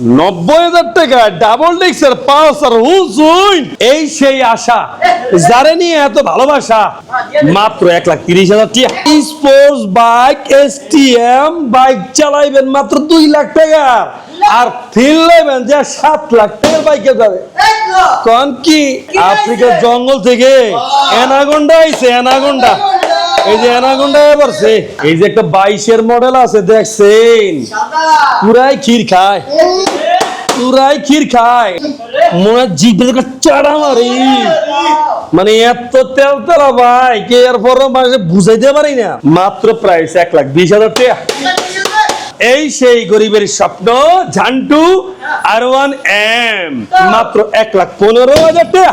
নব্বই হাজার টাকা ডাবল ডিক্সের পালসার হুসুইন এই সেই আশা। যারে নিয়ে এত ভালোবাসা মাত্র এক লাখ তিরিশ হাজার sports bike S T M bike চালাইবেন মাত্র দুই লাখ টাকা। আর ফিল নেবেন যে সাত লাখ টাকার বাইকে যাবে। কন কি? আফ্রিকার জঙ্গল থেকে। অ্যানাগন্ডা আইছে অ্যানাগন্ডা এই যে অ্যানাগন্ডা এবারছে এই যে একটা বাইশের মডেল আছে, দেখছেন? পুরাই ক্ষীর খায়। পুরাই ক্ষীর খায়। মনে জিভে চাড়া মারি। মানে এত তেল তেলা ভাই, কে এরপর মানে বুঝাইতে পারি না। মাত্র প্রাইস এক লাখ বিশ হাজার টাকা। এই সেই গরিবের স্বপ্ন, ঝান্টু আর ওয়ান এম মাত্র এক লাখ পনেরো হাজার টাকা।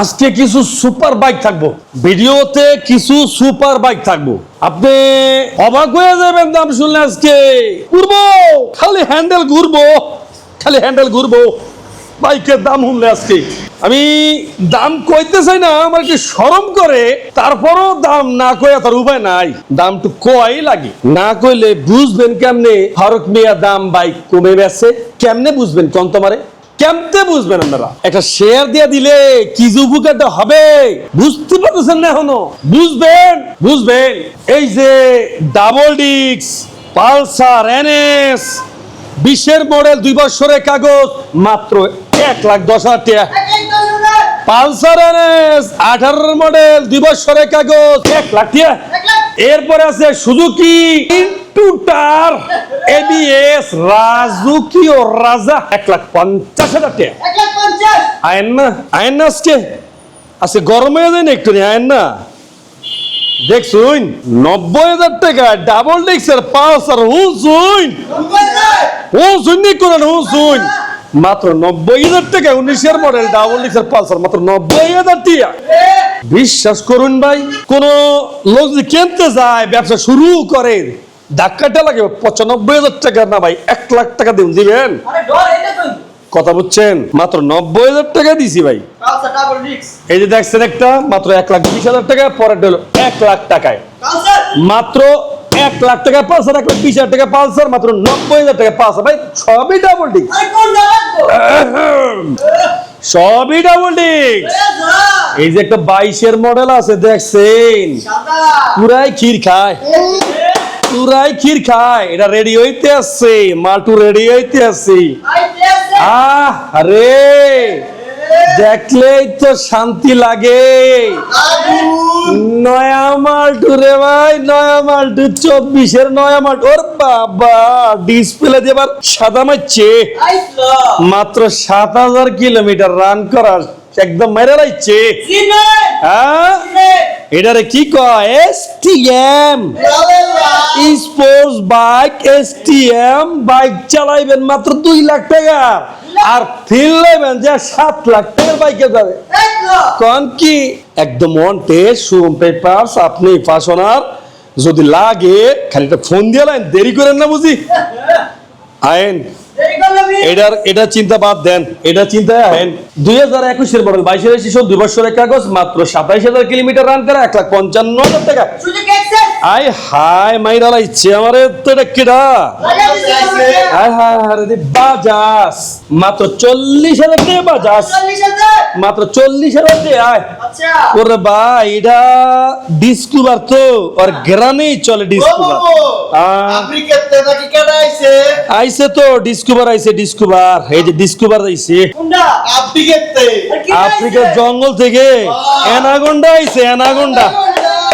আজকে কিছু সুপার বাইক থাকব। ভিডিওতে কিছু সুপার বাইক থাকব। আপনি অবাক হয়ে যাবেন দাম শুনলে আজকে। ঘুরবো, খালি হ্যান্ডেল ঘুরবো, খালি হ্যান্ডেল ঘুরবো। বাইকের দাম শুনলে আজকে। আমি দাম কইতে চাই না, আমার কি সরম করে? তারপরও দাম না কইয়া তার উপায় নাই। দাম তো কয় লাগে। না কইলে বুঝবেন কেমনে? ফারুক মিয়া দাম বাইক কমে গেছে। কেমনে বুঝবেন কোন তোমারে? কেমতে বুঝবেন আপনারা? একটা শেয়ার দিয়ে দিলে কি যে উপকারটা হবে? বুঝতে পারতেছেন না এখনও? বুঝবেন বুঝবেন। এই যে ডাবল ডিক্স পালসার এনএস বিশের মডেল দুই বছরের কাগজ মাত্র এক লাখ দশ হাজার টাকা। পালসার এনএস আঠারোর মডেল দুই বছরের কাগজ এক লাখ টাকা। এরপরে আছে সুজুকি। ইন্টুটার এবিএস রাজুকি ও রাজা এক লাখ পঞ্চাশ হাজার টাকা। আয়েন না আয়েন না আজকে? আজকে গরম হয়ে যায় না একটু নি আয়েন না। দেখছুন নব্বই হাজার টাকা ডাবল ডিক্সের পালসার হুসুইন হুসুইন নি করেন হুসুইন মাত্র নব্বই হাজার টাকা উনিশের মডেল ডাবল ডিক্সের পালসার মাত্র নব্বই হাজার টাকা। বিশ্বাস করুন ভাই কোন লোক যদি কিনতে যায় ব্যবসা শুরু করে ধাক্কাটা লাগে পঁচানব্বই হাজার টাকা না ভাই এক লাখ টাকা দিন দিবেন? কথা বুঝছেন? মাত্র নব্বই হাজার টাকা দিছি ভাই। এই যে দেখছেন একটা মাত্র এক লাখ বিশ হাজার টাকা পরের হলো এক লাখ টাকায়। মাত্র এক লাখ টাকা পালসার এক লাখ বিশ হাজার টাকা পালসার মাত্র নব্বই হাজার টাকা পালসার। ভাই সবই ডাবল ডিস্ক সবই ডাবল ডিস্ক এই যে একটা বাইশের মডেল আছে দেখছেন? পুরাই ক্ষীর খায়। পুরাই ক্ষীর খায় এটা রেডি হইতে আসছে মালটু রেডি হইতে আসছে। আহ আরে দেখলেই তো শান্তি লাগে। নয়া মালটু রে ভাই নয়া মালটু চব্বিশের নয়া মালটু। ওর বাবা ডিসপ্লে দেবার সাদা মারছে। মাত্র সাত হাজার কিলোমিটার রান করার একদম মেরে রাইছে হ্যাঁ? এটারে কি কয়? S T M sports bike S T M bike চালাইবেন মাত্র দুই লাখ টাকা। আর ফিল নেবেন যে সাত লাখ টাকার বাইকে যাবে কন কি? একদম অন টেস্ট শোরুম পেপারস আপনি ফাশনার যদি লাগে খালি একটা ফোন দিয়ে লাইন দেরি করেন না বুঝি? আইন। এটা চিন্তা বাদ দেন এটা চিন্তায় আহেন দুই হাজার একুশের দুই কাগজ, মাত্র সাতাইশ হাজার কিলোমিটার রান করা, এক লাখ পঞ্চান্ন হাজার টাকা। আই হাই মাইরালা ইচ্ছে আমারে তো এটা কেডা? হাই হাই হাই রে বাজাস। মাত্র চল্লিশ হাজার টাকা বাজাস। মাত্র চল্লিশ হাজার টাকা আয়। ওরে ভাই এটা ডিস্কুবার তো আর গ্রামেই চলে ডিস্কুবার আইছে? তো ডিস্কুবার আইছে ডিস্কুবার এই যে ডিস্কুবার আইছে। আফ্রিকার জঙ্গল থেকে অ্যানাগন্ডা আইছে অ্যানাগন্ডা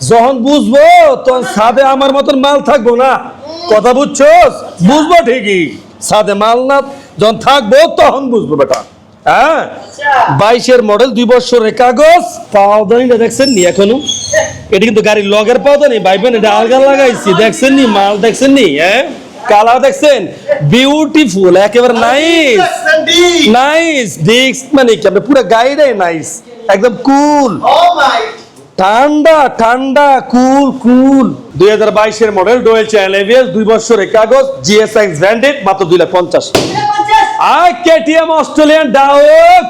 যখন বুঝব তখন সাদে আমার মতন মাল থাকব না। কথা বুঝছোস? বুঝব ঠিকই। সাদে মাল না যখন থাকব তখন বুঝব বেটা। হ্যাঁ? বাইশের মডেল দুই বছরের কাগজ। পাওদানি দেখছেন নি এখনও? এটা কিন্তু গাড়ির লগের পাওদানি ভাইবেন এটা আলগা লাগাইছি দেখছেন নি? মাল দেখছেন নি? হ্যাঁ? কালার দেখছেন? বিউটিফুল একেবারে নাইস নাইস ডিস্ক মানে কি? আপনার পুরো গাড়িটাই নাইস একদম কুল ঠান্ডা ঠান্ডা কুল কুল। দুই হাজার বাইশের মডেল ডোয়েল চ্যানেল এভিএস দুই বছরের কাগজ জিএসএক্স ব্র্যান্ডেড মাত্র দুই লাখ পঞ্চাশ। আর KTM Australian Duke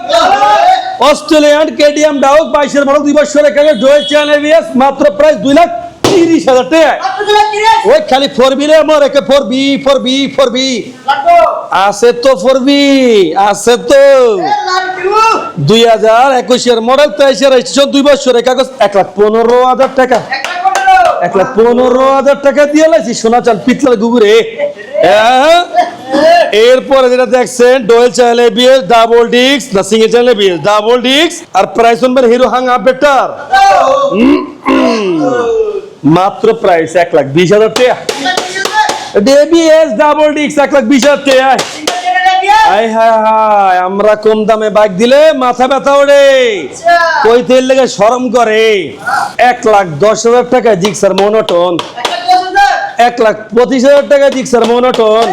Australian KTM Duke বাইশের মডেল দুই বছরের কাগজ ডোয়েল চ্যানেল এভিএস মাত্র প্রাইস দুই লাখ তিরিশ হাজার টাকা ওই খালি ফোর বি রে আমার একে four B four B four B আছে তো ফোর বি আছে তো। দুই হাজার একুশের মডেল তেইশের রেজিস্ট্রেশন দুই বছরের। কাগজ এক লাখ পনেরো হাজার টাকা। এক লাখ পনেরো। হাজার টাকা দিয়ে লাইছি। সোনা চাল পিতলার গুগুরে হ্যাঁ? এরপরে যেটা দেখছেন ডোয়েল চ্যানেল এবিএস ডাবল ডিক্স না সিঙ্গেল চ্যানেল এবিএস ডাবল ডিক্স আর প্রাইস অনুযায়ী হিরো হাং আপ বেটার মাত্র প্রাইস এক লাখ বিশ হাজার টাকা। ডেবিএস ডাবল ডিক্স এক লাখ বিশ হাজার টাকা। হাই হায় হাই আমরা কম দামে বাইক দিলে মাথা ব্যথা ওড়ে। কই তেল লেগে শরম করে। এক লাখ দশ হাজার টাকা জিক্সার মনোটন। এক লাখ পঁচিশ হাজার টাকা জিক্সার মনোটন।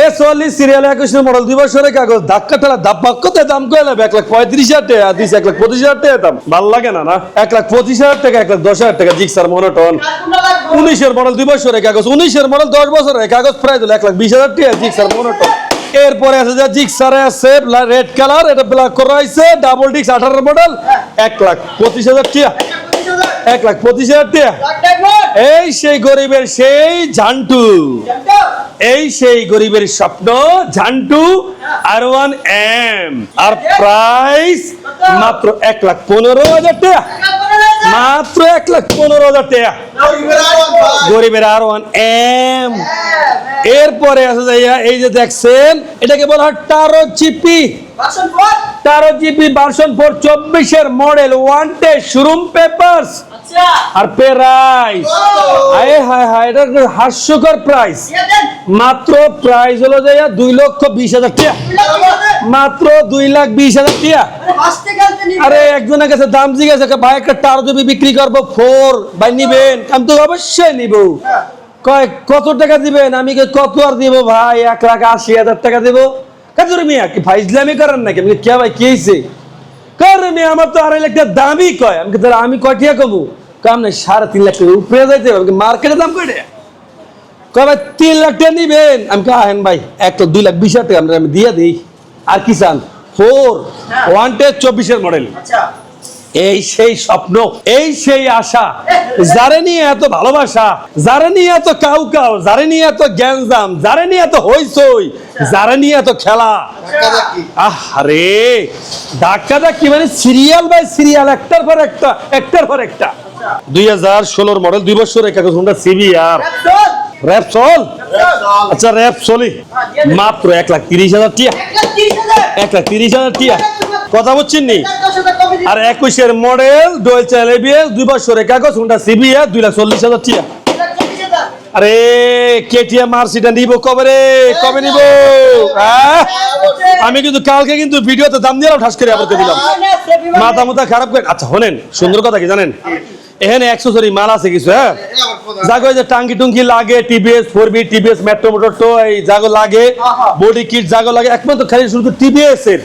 এ চল্লিশ সিরিয়াল একুশের মডেল দুই বছরের কাগজ ধাক্কা ঠেলা ধাপ্পা কত দাম কয়ে নেবে এক লাখ পঁয়ত্রিশ হাজার টাকা দিস এক লাখ পঁচিশ হাজার টাকা দাম। ভালো লাগে না না? এক লাখ পঁচিশ হাজার টাকা এক লাখ দশ হাজার টাকা জিক্সার মনোটন। উনিশের মডেল দুই বছরের কাগজ উনিশের মডেল দশ বছরের কাগজ প্রায় দিল এক লাখ বিশ হাজার টাকা জিক্সার মনোটন। এরপরে আছে যে জিক্সারে আছে রেড কালার এটা ব্ল্যাক করা হয়েছে ডাবল ডিক্স আঠারো মডেল এক লাখ পঁচিশ হাজার টাকা। এক লাখ পঁচিশ হাজার টাকা। এই সেই গরিবের সেই ঝান্টু। এই সেই গরিবের স্বপ্ন ঝান্টু আর ওয়ান এম আর প্রাইস মাত্র এক লাখ পনেরো হাজার টাকা। মাত্র এক লাখ পনেরো হাজার টাকা। গরিবের আর ওয়ান এম। এরপরে আছে যাইয়া এই যে দেখছেন এটাকে বলা হয় টারো জিপি টারো জিপি ভার্সন ফোর চব্বিশের মডেল ওয়ান টে শোরুম পেপারস আর প্রাইস। হায় হায় হায় এটা হাস্যকর প্রাইস মাত্র প্রাইস হলো যাইয়া দুই লক্ষ বিশ হাজার টাকা। মাত্র দুই লাখ বিশ হাজার টাকা। আরে একজনের কাছে দাম জিজ্ঞাসা ভাই একটা টার জমি বিক্রি করব ফোর ভাই নিবেন? আমি তো অবশ্যই নিব। কয় কত টাকা দিবেন? আমি কত আর দিব ভাই? এক লাখ আশি হাজার টাকা দিব। কাজুর মিয়া কি ভাই ইসলামী করেন নাকি? আমি কে ভাই কি হয়েছে করে মিয়া আমার তো আড়াই লাখ দামই কয়। আমি তাহলে আমি কটিয়া কমু? কাম নাই সাড়ে তিন লাখ টাকা উপরে যাইতে হবে। মার্কেটের দাম কয়টা? ভাই তিন লাখ টাকা নিবেন? আমি কই, আহেন ভাই এক তো দুই লাখ বিশ হাজার টাকা আমি দিয়ে দিই। আর কি চান? ফোর ওয়ান টেস্ট চব্বিশের মডেল। এই সেই স্বপ্ন এই সেই আশা যারে নিয়ে এত ভালোবাসা যারে নিয়ে এত কাউ কাউ যারে নিয়ে এত জ্ঞানজাম যারে নিয়ে এত হইচই যারে নিয়ে এত খেলা। আরে ধাক্কা ধাক্কি মানে সিরিয়াল বাই সিরিয়াল একটার পর একটা একটার পর একটা। দুই হাজার ষোলোর মডেল দুই বছর হোন্ডা সিবিআর র্যাপ চল? আচ্ছা র্যাপ চলি। মাত্র এক লাখ তিরিশ হাজার টিয়া। এক লাখ তিরিশ হাজার। টিয়া। কথা বলছেন নি? আর একুশের মডেল ডোয়েল চ্যানেল এবিএস দুই বছরের কাগজ হুন্ডা সিবিএস দুই লাখ চল্লিশ হাজার টিয়া। আরে কেটিএম মার্সিটা নিব কবে রে? কবে নিব? হ্যাঁ? আমি কিন্তু কালকে কিন্তু ভিডিওতে দাম দিলাম ঠাস করে আবার দিলাম। মাথা মাথা খারাপ করে আচ্ছা হলেন সুন্দর কথা কি জানেন? এখানে অ্যাক্সেসরি মাল আছে কিছু হ্যাঁ? জাগো এই যে টাঙ্কি টুঙ্কি লাগে TVS four B TVS metro motor তো এই জাগো লাগে বডি কিট জাগো লাগে একমাত্র খালি শুধু টিভিএস এর।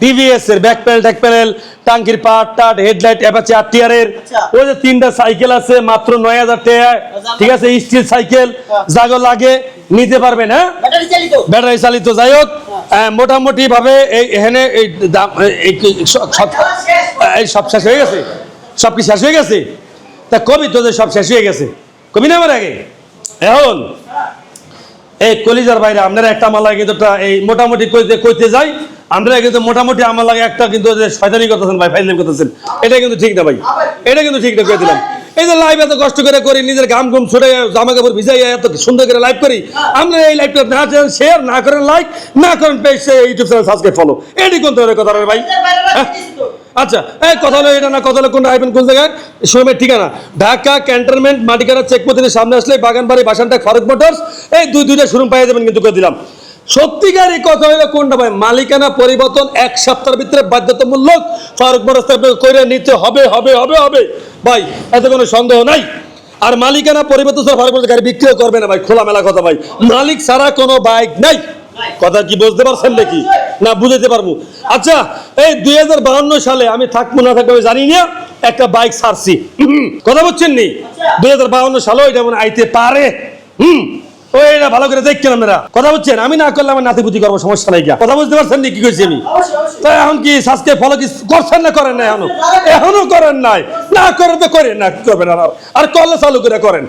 টিভিএস এর ব্যাক প্যানেল ট্যাক প্যানেল টাঙ্কির পার্ট টাট হেডলাইট অ্যাপাচি আর টিয়ারের ওই যে তিনটা সাইকেল আছে মাত্র নয় হাজার টাকা। ঠিক আছে স্টিল সাইকেল জাগো লাগে নিতে পারবেন হ্যাঁ? ব্যাটারি চালিত। যাই হোক। আহ, মোটামুটি ভাবে এই এখানে এই দাম এই সব সব- এই সব শেষ হয়ে গেছে? সব কি শেষ হয়ে গেছে? তা কবি তোদের সব শেষ হয়ে গেছে। কবি না আমার আগে? এখন? এই কলিজার বাইরে আপনারা একটা আমার লাগে কিন্তু এই মোটামুটি কইতে কইতে যাই আমরা কিন্তু মোটামুটি আমার লাগে একটা কিন্তু শয়তানি করতেছেন ভাই ফাইজলামি করতেছেন। এটা কিন্তু ঠিক না ভাই এটা কিন্তু ঠিক না কই দিলাম। এই যে লাইভ এত কষ্ট করে করি নিজের গাম গুম ছুটে জামা কাপড় ভিজাই এত সুন্দর করে লাইভ করি আমরা এই লাইভটা না শেয়ার না করেন লাইক না করেন page YouTube channel subscribe follow এটি কোন ধরনের কথা রে ভাই? হ্যাঁ? আচ্ছা এই কথা হলো এটা না, কথা হলো কোনটা? আইবেন কোন জায়গায়? শোরুমের ঠিকানা। ঢাকা ক্যান্টনমেন্ট মাটিকারা চেক পোস্টের সামনে আসলে বাগানবাড়ি, বাসানটা ফারুক মোটরস। এই দুই, দুইটা শোরুম পাইয়ে যাবেন কিন্তু করে দিলাম। সত্যিকারই কথা হইল কোনটা ভাই? মালিকানা পরিবর্তন এক সপ্তাহের ভিতরে বাধ্যতামূলক। ফারুক বরস্তা করে নিতে হবে হবে হবে হবে। ভাই, এতে কোনো সন্দেহ নাই। আর মালিকানা পরিবর্তন ছাড়া ফারুক বরস্তা গাড়ি বিক্রিও করবে না ভাই। খোলামেলা কথা ভাই। মালিক ছাড়া কোনো বাইক নাই। কথা কি বুঝতে পারছেন নাকি? না বুঝাইতে পারব। আচ্ছা এই দুই সালে আমি থাকব না থাকব জানি না একটা বাইক ছাড়ছি। কথা বলছেন নি? দুই হাজার বাউন্ন সালে এটা মনে আইতে পারে। হুম ওই এটা ভালো করে দেখছেন আপনারা। কথা বলছেন আমি না করলে আমার নাতিপুতি করব সমস্যা নাই। কথা বুঝতে পারছেন নি কি কইছি আমি? তো এখন কি সাবস্ক্রাইব ফলো কি করছেন না করেন না এখনও? এখনও করেন নাই। না করেন তো করেন না কি করবেন আর? আর করলে চালু করে করেন।